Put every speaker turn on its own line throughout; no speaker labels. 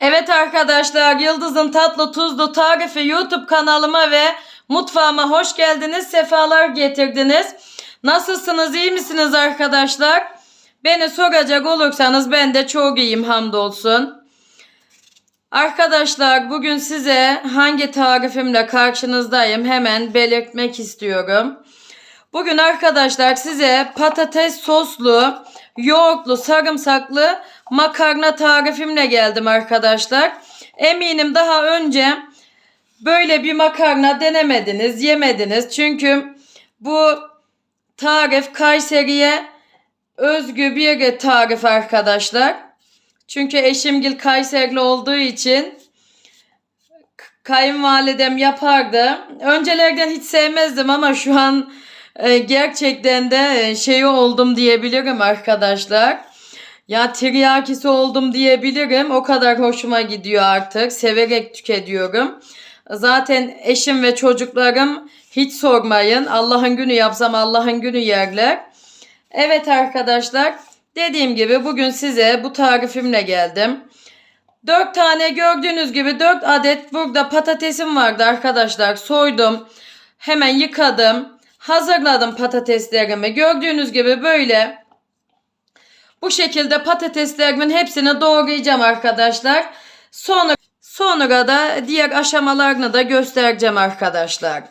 Evet arkadaşlar Yıldız'ın tatlı tuzlu tarifi YouTube kanalıma ve mutfağıma hoş geldiniz. Sefalar getirdiniz. Nasılsınız iyi misiniz arkadaşlar? Beni soracak olursanız ben de çok iyiyim hamdolsun. Arkadaşlar bugün size hangi tarifimle karşınızdayım hemen belirtmek istiyorum. Bugün arkadaşlar size patates soslu, yoğurtlu, sarımsaklı makarna tarifimle geldim arkadaşlar. Eminim daha önce böyle bir makarna denemediniz, yemediniz. Çünkü bu tarif Kayseri'ye özgü bir tarif arkadaşlar. Çünkü eşimgil Kayserili olduğu için kayınvalidem yapardı. Öncelerden hiç sevmezdim ama şu an e, gerçekten de şey oldum diyebilirim arkadaşlar. Ya tiryakisi oldum diyebilirim. O kadar hoşuma gidiyor artık. Severek tüketiyorum. Zaten eşim ve çocuklarım hiç sormayın. Allah'ın günü yapsam Allah'ın günü yerler. Evet arkadaşlar. Dediğim gibi bugün size bu tarifimle geldim. 4 tane gördüğünüz gibi 4 adet burada patatesim vardı arkadaşlar. Soydum. Hemen yıkadım. Hazırladım patateslerimi. Gördüğünüz gibi böyle bu şekilde patateslerimin hepsini doğrayacağım arkadaşlar. Sonra sonra da diğer aşamalarını da göstereceğim arkadaşlar.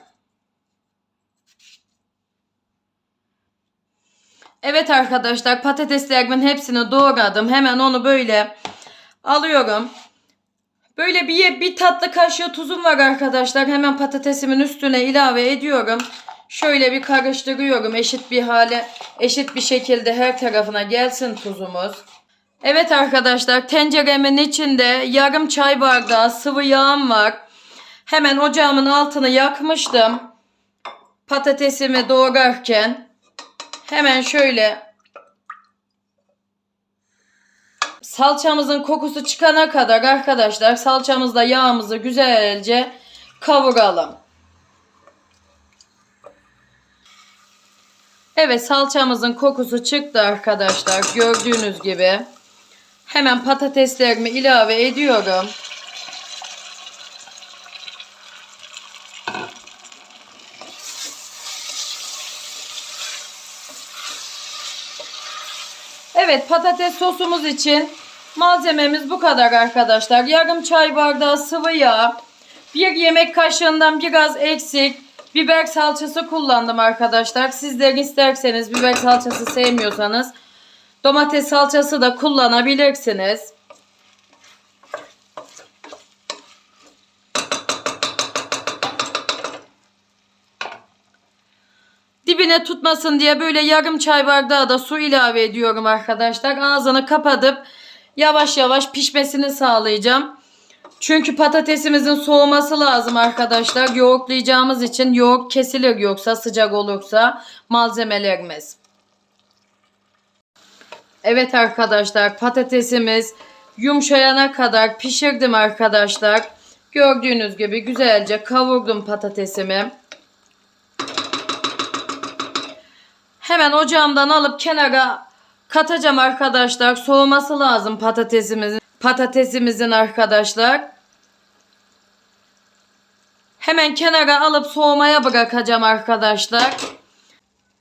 Evet arkadaşlar patateslerimin hepsini doğradım. Hemen onu böyle alıyorum. Böyle bir, bir tatlı kaşığı tuzum var arkadaşlar. Hemen patatesimin üstüne ilave ediyorum. Şöyle bir karıştırıyorum eşit bir hale, eşit bir şekilde her tarafına gelsin tuzumuz. Evet arkadaşlar tenceremin içinde yarım çay bardağı sıvı yağım var. Hemen ocağımın altını yakmıştım. Patatesimi doğrarken hemen şöyle salçamızın kokusu çıkana kadar arkadaşlar salçamızla yağımızı güzelce kavuralım. Evet salçamızın kokusu çıktı arkadaşlar. Gördüğünüz gibi. Hemen patateslerimi ilave ediyorum. Evet patates sosumuz için malzememiz bu kadar arkadaşlar. Yarım çay bardağı sıvı yağ. Bir yemek kaşığından biraz eksik biber salçası kullandım arkadaşlar. Sizler isterseniz biber salçası sevmiyorsanız domates salçası da kullanabilirsiniz. Dibine tutmasın diye böyle yarım çay bardağı da su ilave ediyorum arkadaşlar. Ağzını kapatıp yavaş yavaş pişmesini sağlayacağım. Çünkü patatesimizin soğuması lazım arkadaşlar. Yoğurtlayacağımız için yoğurt kesilir yoksa sıcak olursa malzemelerimiz. Evet arkadaşlar patatesimiz yumuşayana kadar pişirdim arkadaşlar. Gördüğünüz gibi güzelce kavurdum patatesimi. Hemen ocağımdan alıp kenara katacağım arkadaşlar. Soğuması lazım patatesimizin. Patatesimizin arkadaşlar. Hemen kenara alıp soğumaya bırakacağım arkadaşlar.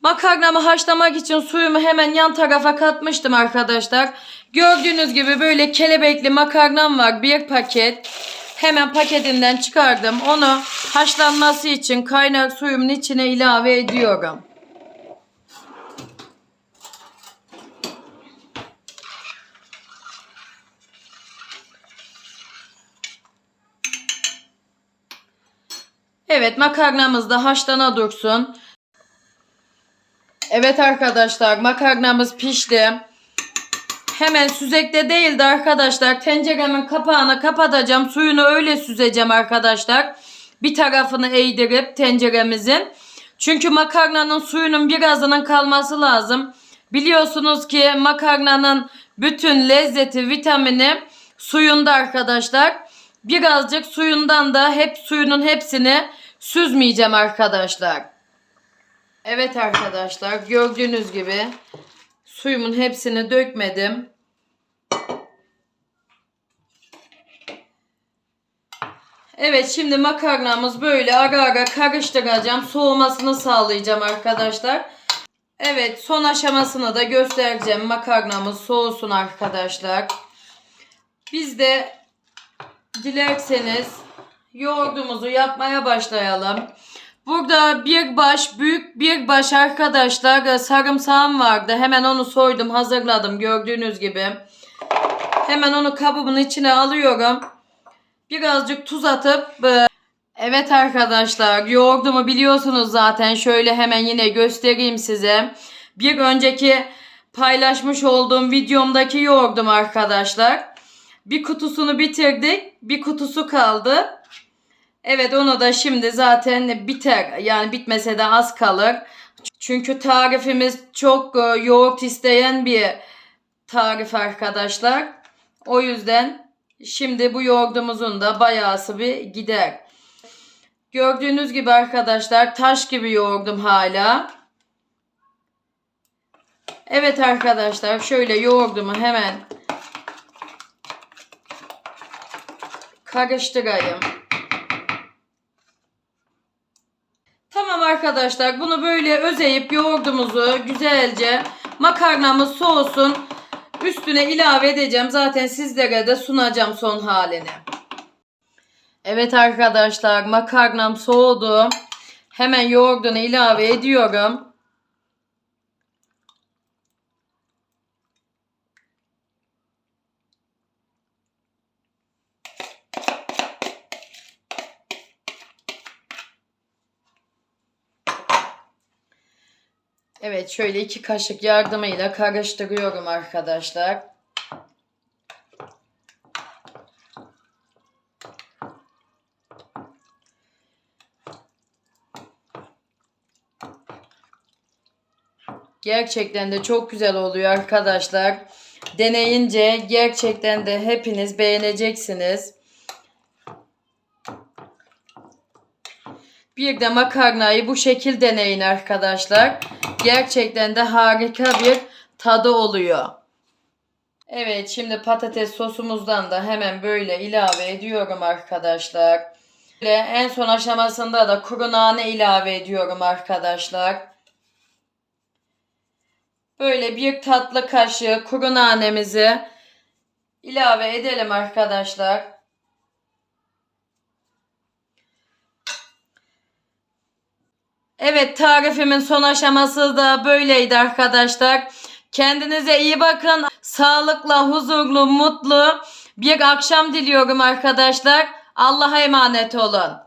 Makarnamı haşlamak için suyumu hemen yan tarafa katmıştım arkadaşlar. Gördüğünüz gibi böyle kelebekli makarnam var. Bir paket. Hemen paketinden çıkardım. Onu haşlanması için kaynar suyumun içine ilave ediyorum. Evet makarnamız da haşlana dursun. Evet arkadaşlar makarnamız pişti. Hemen süzekte değildi arkadaşlar. Tenceremin kapağını kapatacağım. Suyunu öyle süzeceğim arkadaşlar. Bir tarafını eğdirip tenceremizin. Çünkü makarnanın suyunun birazının kalması lazım. Biliyorsunuz ki makarnanın bütün lezzeti, vitamini suyunda arkadaşlar. Birazcık suyundan da hep suyunun hepsini süzmeyeceğim arkadaşlar. Evet arkadaşlar gördüğünüz gibi suyumun hepsini dökmedim. Evet şimdi makarnamız böyle ara ara karıştıracağım. Soğumasını sağlayacağım arkadaşlar. Evet son aşamasını da göstereceğim. Makarnamız soğusun arkadaşlar. Biz de dilerseniz yoğurdumuzu yapmaya başlayalım. Burada bir baş büyük bir baş arkadaşlar e, sarımsağım vardı. Hemen onu soydum hazırladım gördüğünüz gibi. Hemen onu kabımın içine alıyorum. Birazcık tuz atıp e, Evet arkadaşlar yoğurdumu biliyorsunuz zaten. Şöyle hemen yine göstereyim size. Bir önceki paylaşmış olduğum videomdaki yoğurdum arkadaşlar. Bir kutusunu bitirdik. Bir kutusu kaldı. Evet onu da şimdi zaten biter. Yani bitmese de az kalır. Çünkü tarifimiz çok e, yoğurt isteyen bir tarif arkadaşlar. O yüzden şimdi bu yoğurdumuzun da bayağısı bir gider. Gördüğünüz gibi arkadaşlar taş gibi yoğurdum hala. Evet arkadaşlar şöyle yoğurdumu hemen karıştırayım. Arkadaşlar bunu böyle özeyip yoğurdumuzu güzelce makarnamız soğusun. Üstüne ilave edeceğim. Zaten sizlere de sunacağım son halini. Evet arkadaşlar makarnam soğudu. Hemen yoğurdunu ilave ediyorum. Evet şöyle iki kaşık yardımıyla karıştırıyorum arkadaşlar. Gerçekten de çok güzel oluyor arkadaşlar. Deneyince gerçekten de hepiniz beğeneceksiniz. Bir de makarnayı bu şekil deneyin arkadaşlar. Gerçekten de harika bir tadı oluyor. Evet şimdi patates sosumuzdan da hemen böyle ilave ediyorum arkadaşlar. Ve en son aşamasında da kuru nane ilave ediyorum arkadaşlar. Böyle bir tatlı kaşığı kuru nanemizi ilave edelim arkadaşlar. Evet tarifimin son aşaması da böyleydi arkadaşlar. Kendinize iyi bakın. Sağlıkla, huzurlu, mutlu bir akşam diliyorum arkadaşlar. Allah'a emanet olun.